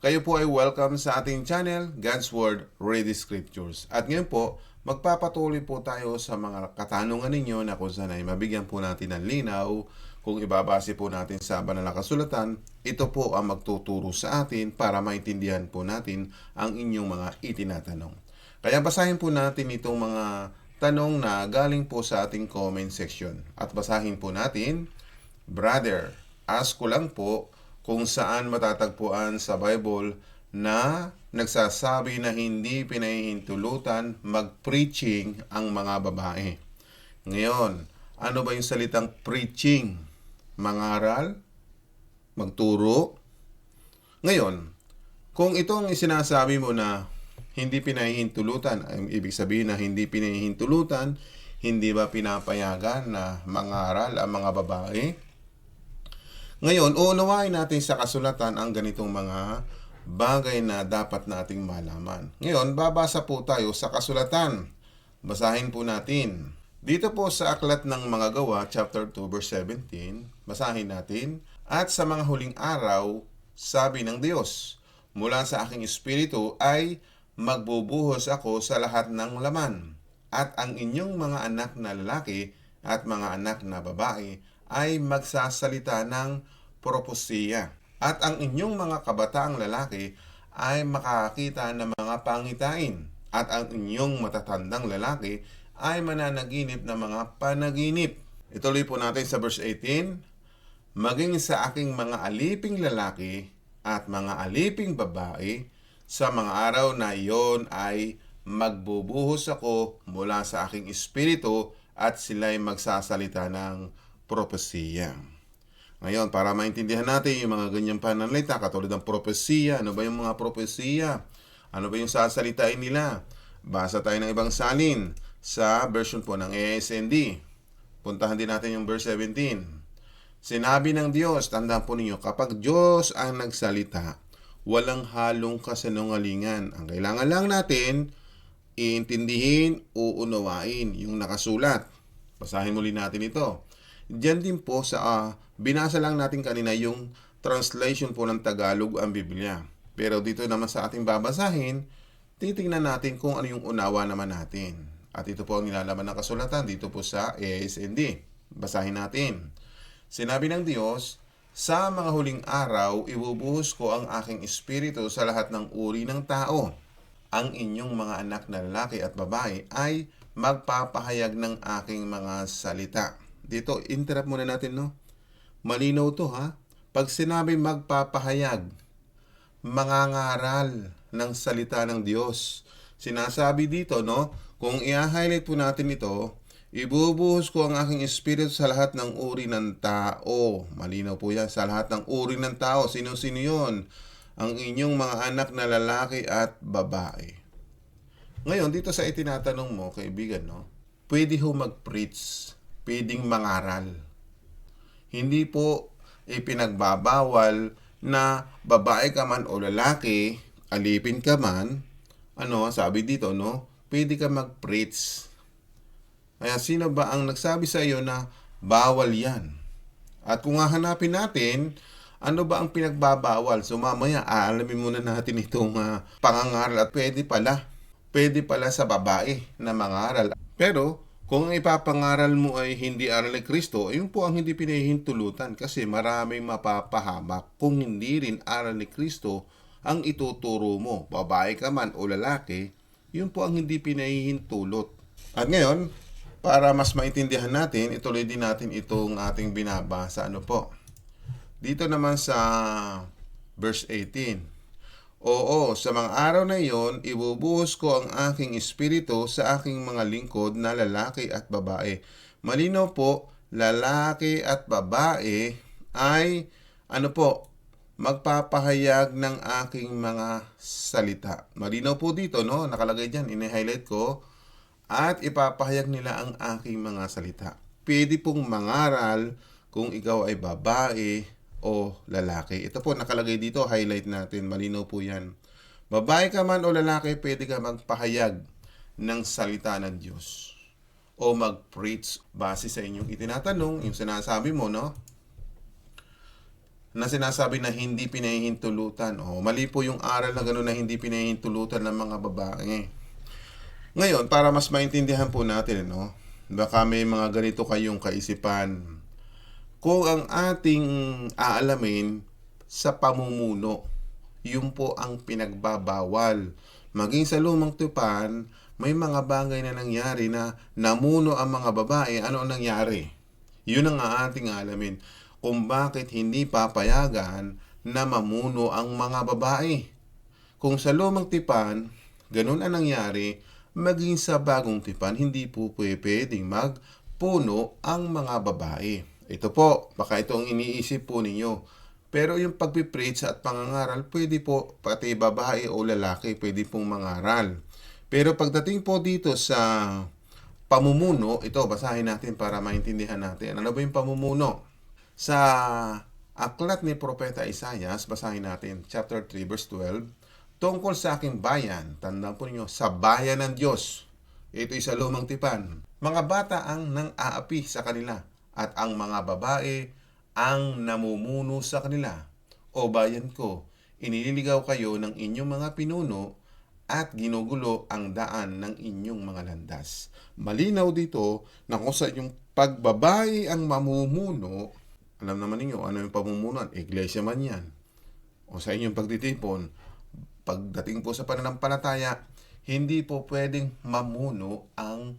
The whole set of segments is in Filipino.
Kayo po ay welcome sa ating channel, God's Word, Ready Scriptures. At ngayon po, magpapatuloy po tayo sa mga katanungan ninyo na kung saan ay mabigyan po natin ng linaw. Kung ibabase po natin sa banal na kasulatan, ito po ang magtuturo sa atin para maintindihan po natin ang inyong mga itinatanong. Kaya basahin po natin itong mga tanong na galing po sa ating comment section. At basahin po natin, Brother, ask ko lang po kung saan matatagpuan sa Bible na nagsasabi na hindi pinahihintulutan mag-preaching ang mga babae. Ngayon, ano ba yung salitang preaching? Mangaral? Magturo? Ngayon, kung itong isinasabi mo na hindi pinahihintulutan, ibig sabihin na hindi pinahihintulutan, hindi ba pinapayagan na mangaral ang mga babae? Ngayon, uunawain natin sa kasulatan ang ganitong mga bagay na dapat nating malaman. Ngayon, babasa po tayo sa kasulatan. Basahin po natin. Dito po sa Aklat ng Mga Gawa, chapter 2, verse 17, basahin natin. At sa mga huling araw, sabi ng Diyos, mula sa aking espiritu ay magbubuhos ako sa lahat ng laman. At ang inyong mga anak na lalaki at mga anak na babae ay magsasalita ng propesiya. At ang inyong mga kabataang lalaki ay makakita ng mga pangitain. At ang inyong matatandang lalaki ay mananaginip ng mga panaginip. Ituloy po natin sa verse 18. Maging sa aking mga aliping lalaki at mga aliping babae, sa mga araw na iyon ay magbubuhos ako mula sa aking espiritu at sila'y magsasalita ng propesiya. Ngayon, para maintindihan natin yung mga ganyang pananalita, katulad ng propesiya, ano ba yung mga propesiya? Ano ba yung sasalitain nila? Basa tayo ng ibang salin sa version po ng ASND. Puntahan din natin yung verse 17. Sinabi ng Diyos, tandaan po ninyo, kapag Diyos ang nagsalita, walang halong kasinungalingan. Ang kailangan lang natin, iintindihin, uunawain yung nakasulat. Basahin muli natin ito. Diyan din po sa uh, binasa lang natin kanina yung translation po ng Tagalog ang Biblia. Pero dito naman sa ating babasahin, titingnan natin kung ano yung unawa naman natin. At ito po ang nilalaman ng kasulatan dito po sa ASND. Basahin natin. Sinabi ng Diyos, sa mga huling araw, ibubuhos ko ang aking espiritu sa lahat ng uri ng tao. Ang inyong mga anak na lalaki at babae ay magpapahayag ng aking mga salita. Dito, interrupt muna natin, no? Malinaw to, ha? Pag sinabi magpapahayag, mangangaral ng salita ng Diyos. Sinasabi dito, no? Kung i-highlight po natin ito, Ibubuhos ko ang aking espiritu sa lahat ng uri ng tao. Malinaw po yan, sa lahat ng uri ng tao. Sino-sino yon? Ang inyong mga anak na lalaki at babae. Ngayon, dito sa itinatanong mo, kaibigan, no? Pwede ho mag-preach, pwedeng mangaral. Hindi po ipinagbabawal na babae ka man o lalaki, alipin ka man, ano, sabi dito, no? Pwede ka mag-preach kaya sino ba ang nagsabi sa iyo na bawal yan? At kung hahanapin natin, ano ba ang pinagbabawal? So mamaya aalamin muna natin itong uh, pangangaral at pwede pala. Pwede pala sa babae na mangaral. Pero kung ang ipapangaral mo ay hindi aral ni Kristo, ayun po ang hindi pinahihintulutan kasi maraming mapapahamak kung hindi rin aral ni Kristo ang ituturo mo. Babae ka man o lalaki, yun po ang hindi pinahihintulot. At ngayon, para mas maintindihan natin, ituloy din natin itong ating binabasa. Ano po? Dito naman sa verse 18. Oo, sa mga araw na iyon, ibubuhos ko ang aking espiritu sa aking mga lingkod na lalaki at babae. Malinaw po, lalaki at babae ay, ano po, magpapahayag ng aking mga salita. Malinaw po dito, no? Nakalagay dyan, ini-highlight ko at ipapahayag nila ang aking mga salita. Pwede pong mangaral kung ikaw ay babae o lalaki. Ito po nakalagay dito, highlight natin, malinaw po yan. Babae ka man o lalaki, pwede ka magpahayag ng salita ng Diyos o mag-preach base sa inyong itinatanong, yung sinasabi mo, no? na sinasabi na hindi pinahihintulutan. O, mali po yung aral na gano'n na hindi pinahihintulutan ng mga babae. Ngayon, para mas maintindihan po natin, no? Baka may mga ganito kayong kaisipan. Kung ang ating aalamin sa pamumuno, yun po ang pinagbabawal. Maging sa lumang tupan, may mga bagay na nangyari na namuno ang mga babae. Ano ang nangyari? Yun ang ating alamin. Kung bakit hindi papayagan na mamuno ang mga babae. Kung sa lumang tipan, ganun ang nangyari, maging sa bagong tipan, hindi po pwedeng magpuno ang mga babae. Ito po, baka ito ang iniisip po ninyo. Pero yung pagpipreach at pangangaral, pwede po pati babae o lalaki, pwede pong mangaral. Pero pagdating po dito sa pamumuno, ito basahin natin para maintindihan natin. Ano ba yung pamumuno? Sa aklat ni Propeta Isaias, basahin natin, chapter 3, verse 12, tungkol sa aking bayan, tandaan po ninyo, sa bayan ng Diyos. Ito'y sa lumang tipan. Mga bata ang nang aapi sa kanila at ang mga babae ang namumuno sa kanila. O bayan ko, inililigaw kayo ng inyong mga pinuno at ginugulo ang daan ng inyong mga landas. Malinaw dito na kung sa inyong pagbabae ang mamumuno, alam naman ninyo ano yung pamumunuan, iglesia man yan. O sa inyong pagtitipon, pagdating po sa pananampalataya, hindi po pwedeng mamuno ang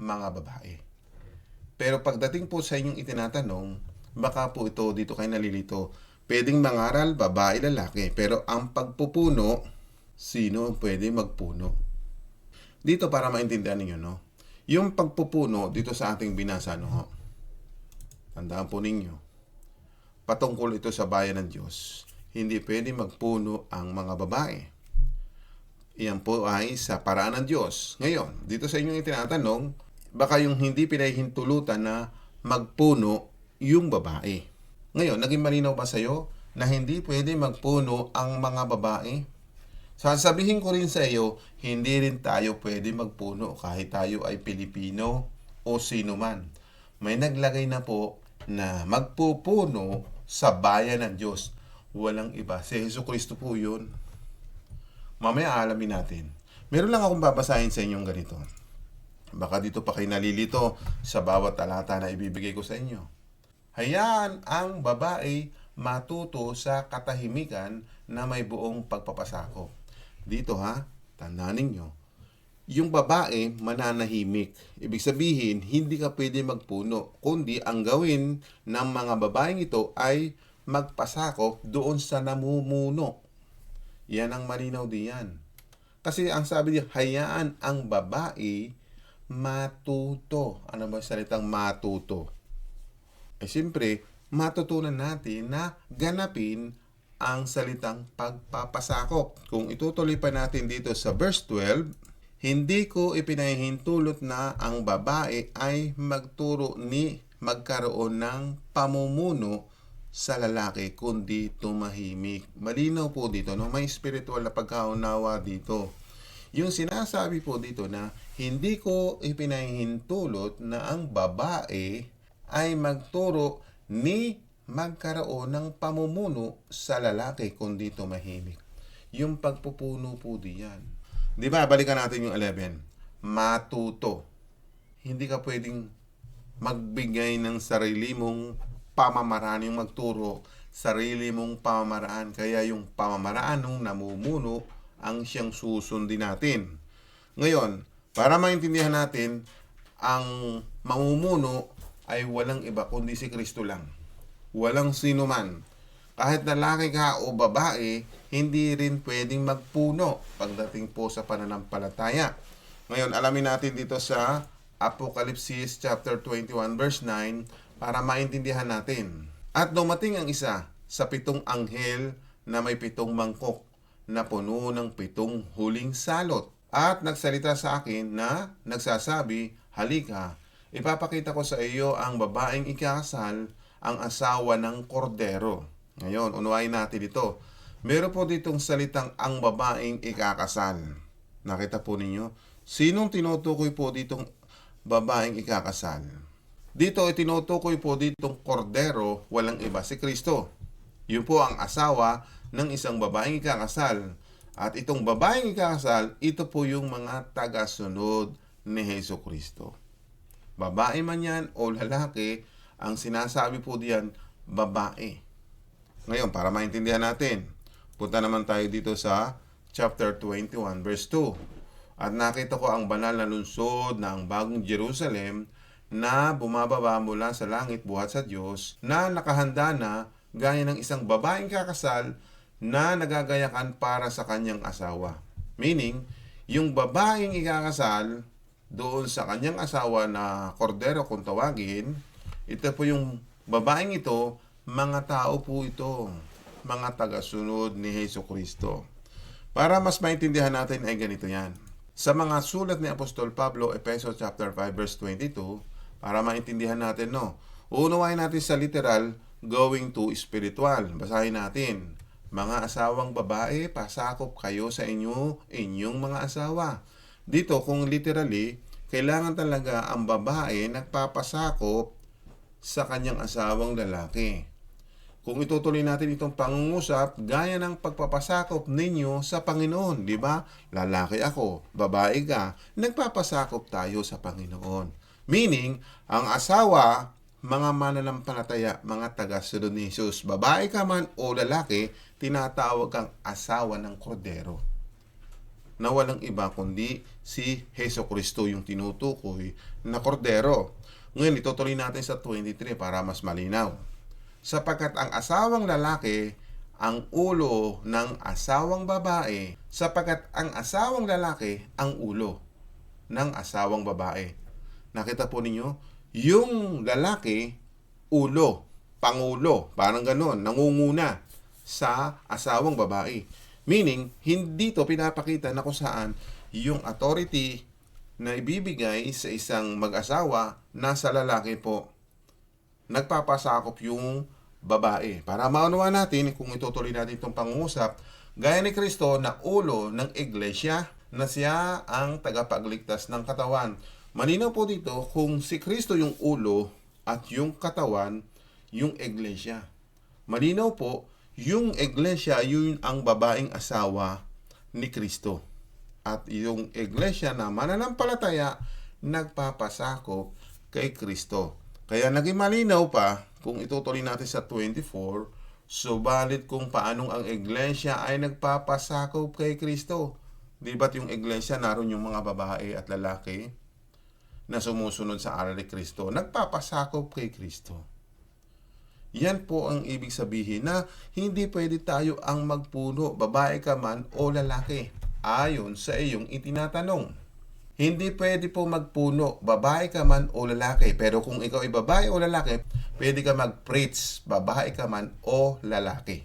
mga babae. Pero pagdating po sa inyong itinatanong, baka po ito dito kayo nalilito. Pwedeng mangaral, babae, lalaki. Pero ang pagpupuno, sino pwede magpuno? Dito para maintindihan ninyo, no? Yung pagpupuno dito sa ating binasa, no? Tandaan po ninyo. Patungkol ito sa bayan ng Diyos. Hindi pwede magpuno ang mga babae. Iyan po ay sa paraan ng Diyos. Ngayon, dito sa inyong itinatanong, baka yung hindi pinahihintulutan na magpuno yung babae. Ngayon, naging malinaw ba sa'yo na hindi pwede magpuno ang mga babae? Sasabihin ko rin sa iyo, hindi rin tayo pwede magpuno kahit tayo ay Pilipino o sino man. May naglagay na po na magpupuno sa bayan ng Diyos. Walang iba. Si Yesu Kristo po yun. Mamaya alamin natin. Meron lang akong babasahin sa inyong ganito. Baka dito pa kayo nalilito sa bawat talata na ibibigay ko sa inyo. Hayaan ang babae matuto sa katahimikan na may buong pagpapasakop. Dito ha, tandaan ninyo, yung babae mananahimik. Ibig sabihin, hindi ka pwede magpuno, kundi ang gawin ng mga babaeng ito ay magpasakop doon sa namumuno. Yan ang malinaw diyan. Kasi ang sabi niya, hayaan ang babae matuto. Ano ba salitang matuto? Eh siyempre, matutunan natin na ganapin ang salitang pagpapasakop. Kung itutuloy pa natin dito sa verse 12, hindi ko ipinahihintulot na ang babae ay magturo ni magkaroon ng pamumuno sa lalaki kundi tumahimik. Malinaw po dito, no? may spiritual na pagkaunawa dito. Yung sinasabi po dito na hindi ko ipinahihintulot na ang babae ay magturo ni magkaroon ng pamumuno sa lalaki kundi tumahimik. Yung pagpupuno po diyan. Di ba, balikan natin yung 11. Matuto. Hindi ka pwedeng magbigay ng sarili mong pamamaraan yung magturo, sarili mong pamamaraan. Kaya yung pamamaraan ng namumuno ang siyang susundin natin. Ngayon, para maintindihan natin, ang mamumuno ay walang iba kundi si Kristo lang. Walang sino man. Kahit lalaki ka o babae, hindi rin pwedeng magpuno pagdating po sa pananampalataya. Ngayon, alamin natin dito sa Apocalypse chapter 21 verse 9 para maintindihan natin. At dumating ang isa sa pitong anghel na may pitong mangkok na puno ng pitong huling salot. At nagsalita sa akin na nagsasabi, Halika, ipapakita ko sa iyo ang babaeng ikakasal ang asawa ng kordero. Ngayon, unawain natin ito. Meron po ditong salitang ang babaeng ikakasal. Nakita po ninyo? Sinong tinutukoy po ditong babaeng ikakasal? Dito ay tinutukoy po ditong kordero, walang iba, si Kristo. Yun po ang asawa ng isang babaeng ikakasal. At itong babaeng ikakasal, ito po yung mga tagasunod ni Heso Kristo. Babae man yan o lalaki, ang sinasabi po diyan, babae. Ngayon, para maintindihan natin, punta naman tayo dito sa chapter 21, verse 2. At nakita ko ang banal na lungsod ng bagong Jerusalem na bumababa mula sa langit buhat sa Diyos na nakahanda na gaya ng isang babaeng kakasal na nagagayakan para sa kanyang asawa. Meaning, yung babaeng ikakasal doon sa kanyang asawa na kordero kung tawagin, ito po yung babaeng ito, mga tao po ito, mga tagasunod ni Heso Kristo. Para mas maintindihan natin ay ganito yan. Sa mga sulat ni Apostol Pablo, Efeso chapter 5 verse 22, para maintindihan natin no. Uunawain natin sa literal, going to spiritual. Basahin natin. Mga asawang babae, pasakop kayo sa inyo, inyong mga asawa. Dito, kung literally, kailangan talaga ang babae nagpapasakop sa kanyang asawang lalaki. Kung itutuloy natin itong pangungusap, gaya ng pagpapasakop ninyo sa Panginoon, di ba? Lalaki ako, babae ka, nagpapasakop tayo sa Panginoon. Meaning, ang asawa, mga mananampalataya, mga taga-sunod ni babae ka man o lalaki, tinatawag kang asawa ng kordero na walang iba kundi si Heso Kristo yung tinutukoy na kordero. Ngayon, itutuloy natin sa 23 para mas malinaw. Sapagkat ang asawang lalaki ang ulo ng asawang babae, sapagkat ang asawang lalaki ang ulo ng asawang babae. Nakita po ninyo, yung lalaki, ulo, pangulo, parang ganon, nangunguna sa asawang babae. Meaning, hindi to pinapakita na kung saan yung authority na ibibigay sa isang mag-asawa nasa lalaki po. Nagpapasakop yung babae. Para maunawa natin kung itutuloy natin itong pangungusap, gaya ni Kristo na ulo ng iglesia na siya ang tagapagligtas ng katawan. Malinaw po dito kung si Kristo yung ulo at yung katawan, yung iglesia. Malinaw po, yung iglesia, yun ang babaeng asawa ni Kristo. At yung iglesia na mananampalataya, nagpapasakop kay Kristo. Kaya naging malinaw pa, kung itutuloy natin sa 24, subalit kung paanong ang iglesia ay nagpapasakop kay Kristo. Di ba't yung iglesia naroon yung mga babae at lalaki na sumusunod sa aral ni Kristo, nagpapasakop kay Kristo. Yan po ang ibig sabihin na hindi pwede tayo ang magpuno, babae ka man o lalaki, ayon sa iyong itinatanong. Hindi pwede po magpuno, babae ka man o lalaki. Pero kung ikaw ay babae o lalaki, pwede ka mag-preach, babae ka man o lalaki.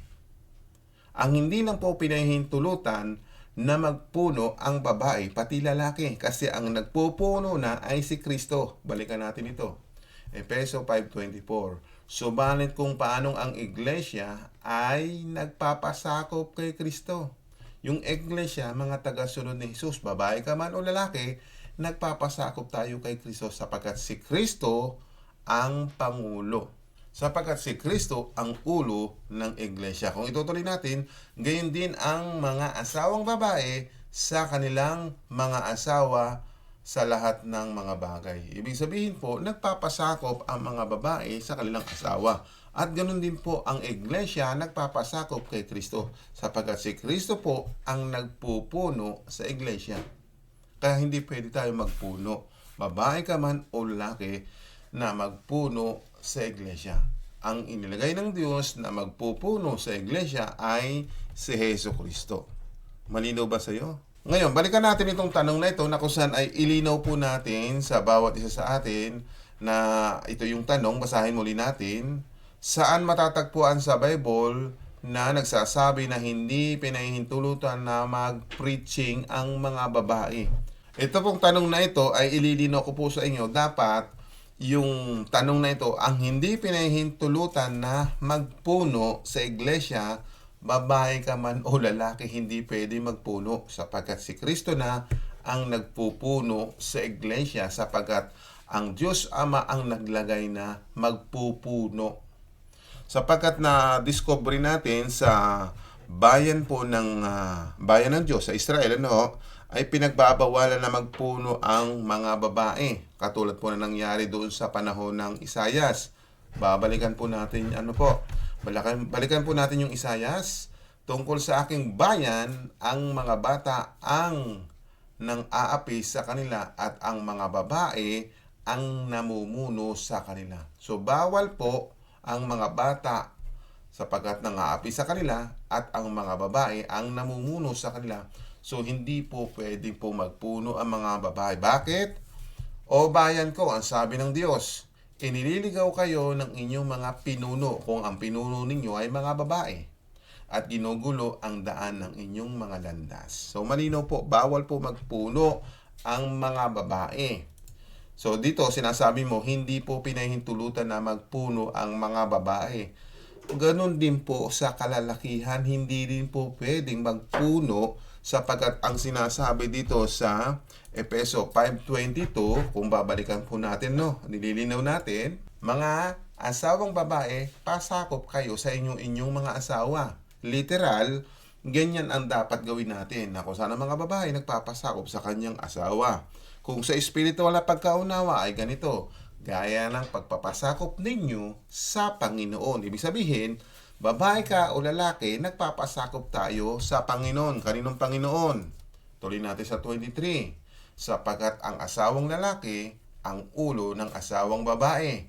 Ang hindi lang po pinahintulutan na magpuno ang babae pati lalaki kasi ang nagpupuno na ay si Kristo. Balikan natin ito. Efeso 5.24 Subalit kung paanong ang iglesia ay nagpapasakop kay Kristo. Yung iglesia, mga tagasunod ni Jesus, babae ka man o lalaki, nagpapasakop tayo kay Kristo sapagkat si Kristo ang Pangulo. Sapagkat si Kristo ang ulo ng iglesia. Kung itutuloy natin, gayon din ang mga asawang babae sa kanilang mga asawa sa lahat ng mga bagay. Ibig sabihin po, nagpapasakop ang mga babae sa kanilang asawa. At ganoon din po ang iglesia nagpapasakop kay Kristo sapagkat si Kristo po ang nagpupuno sa iglesia. Kaya hindi pwede tayo magpuno, babae ka man o lalaki, na magpuno sa iglesia. Ang inilagay ng Diyos na magpupuno sa iglesia ay si Heso Kristo. Malinaw ba sa iyo? Ngayon, balikan natin itong tanong na ito na kung saan ay ilinaw po natin sa bawat isa sa atin na ito yung tanong, basahin muli natin. Saan matatagpuan sa Bible na nagsasabi na hindi pinahihintulutan na mag-preaching ang mga babae? Ito pong tanong na ito ay ililino ko po sa inyo. Dapat yung tanong na ito, ang hindi pinahihintulutan na magpuno sa iglesia, babae ka man o lalaki, hindi pwede magpuno sapagkat si Kristo na ang nagpupuno sa iglesia sapagkat ang Diyos Ama ang naglagay na magpupuno. Sapagkat na discovery natin sa bayan po ng ah, bayan ng Diyos sa Israel ano ay pinagbabawalan na magpuno ang mga babae katulad po na nangyari doon sa panahon ng Isayas. Babalikan po natin ano po. Balikan, balikan po natin yung Isayas tungkol sa aking bayan ang mga bata ang nang aapi sa kanila at ang mga babae ang namumuno sa kanila. So bawal po ang mga bata sapagkat nangaapi sa kanila at ang mga babae ang namumuno sa kanila. So hindi po pwedeng po magpuno ang mga babae. Bakit? O bayan ko, ang sabi ng Diyos, inililigaw kayo ng inyong mga pinuno kung ang pinuno ninyo ay mga babae at ginugulo ang daan ng inyong mga landas. So malinaw po, bawal po magpuno ang mga babae. So dito sinasabi mo, hindi po pinahintulutan na magpuno ang mga babae. Ganon din po sa kalalakihan, hindi din po pwedeng magpuno sapagkat ang sinasabi dito sa Epeso 5.22, kung babalikan po natin, no, nililinaw natin, mga asawang babae, pasakop kayo sa inyong inyong mga asawa. Literal, ganyan ang dapat gawin natin na kung sana mga babae nagpapasakop sa kanyang asawa. Kung sa espiritual na pagkaunawa ay ganito, gaya ng pagpapasakop ninyo sa Panginoon. Ibig sabihin, babae ka o lalaki, nagpapasakop tayo sa Panginoon. Kaninong Panginoon? Tuloy natin sa 23. Sapagkat ang asawang lalaki, ang ulo ng asawang babae.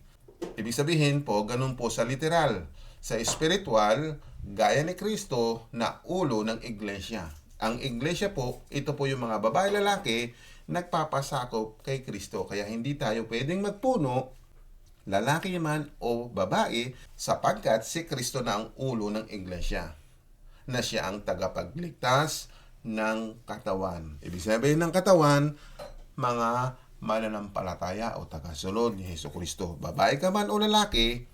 Ibig sabihin po, ganun po sa literal. Sa espiritual, gaya ni Kristo na ulo ng iglesia. Ang iglesia po, ito po yung mga babae lalaki nagpapasakop kay Kristo. Kaya hindi tayo pwedeng magpuno, lalaki man o babae, sapagkat si Kristo na ang ulo ng iglesia. Na siya ang tagapagligtas ng katawan. Ibig sabihin ng katawan, mga mananampalataya o tagasunod ni Heso Kristo. Babae ka man o lalaki,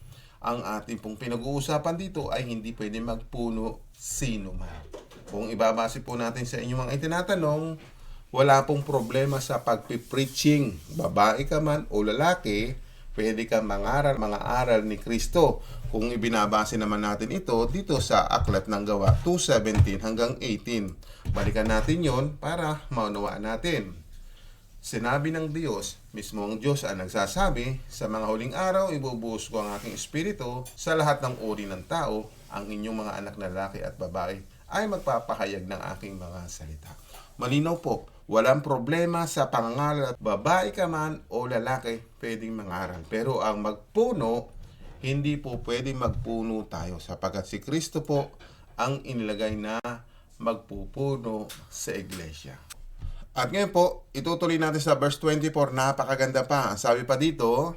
ang ating pong pinag-uusapan dito ay hindi pwede magpuno sino man. Kung ibabase po natin sa inyong mga itinatanong, wala pong problema sa pagpipreaching. Babae ka man o lalaki, pwede kang mangaral mga aral ni Kristo. Kung ibinabase naman natin ito dito sa Aklat ng Gawa 2.17 hanggang 18. Balikan natin yon para maunawaan natin. Sinabi ng Diyos, mismo ang Diyos ang nagsasabi, sa mga huling araw ibubuhos ko ang aking espiritu sa lahat ng uri ng tao, ang inyong mga anak na lalaki at babae ay magpapahayag ng aking mga salita. Malinaw po, walang problema sa pangangaral. Babae ka man o lalaki, pwedeng mangaral. Pero ang magpuno, hindi po pwedeng magpuno tayo sapagkat si Kristo po ang inilagay na magpupuno sa iglesia. At ngayon po, itutuloy natin sa verse 24, napakaganda pa. Sabi pa dito,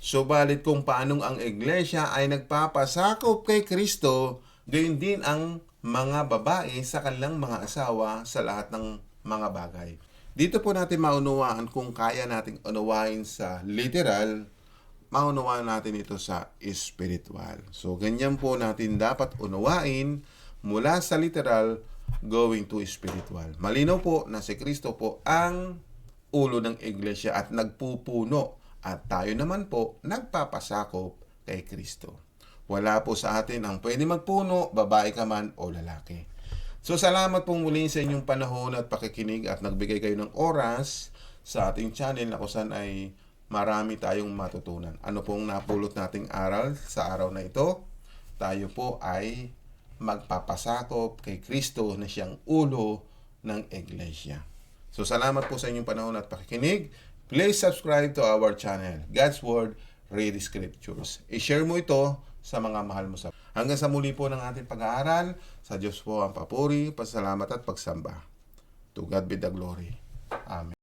Subalit kung paanong ang iglesia ay nagpapasakop kay Kristo, gayon din ang mga babae sa kanilang mga asawa sa lahat ng mga bagay. Dito po natin maunawaan kung kaya nating unawain sa literal, maunawaan natin ito sa spiritual. So, ganyan po natin dapat unawain mula sa literal going to spiritual. Malinaw po na si Kristo po ang ulo ng iglesia at nagpupuno at tayo naman po nagpapasakop kay Kristo. Wala po sa atin ang pwede magpuno, babae ka man o lalaki. So salamat pong muli sa inyong panahon at pakikinig at nagbigay kayo ng oras sa ating channel na kung saan ay marami tayong matutunan. Ano pong napulot nating aral sa araw na ito? Tayo po ay magpapasakop kay Kristo na siyang ulo ng iglesia. So salamat po sa inyong panahon at pakikinig. Please subscribe to our channel, God's Word, Read Scriptures. I-share mo ito sa mga mahal mo sa Hanggang sa muli po ng ating pag-aaral, sa Diyos po ang papuri, pasalamat at pagsamba. To God be the glory. Amen.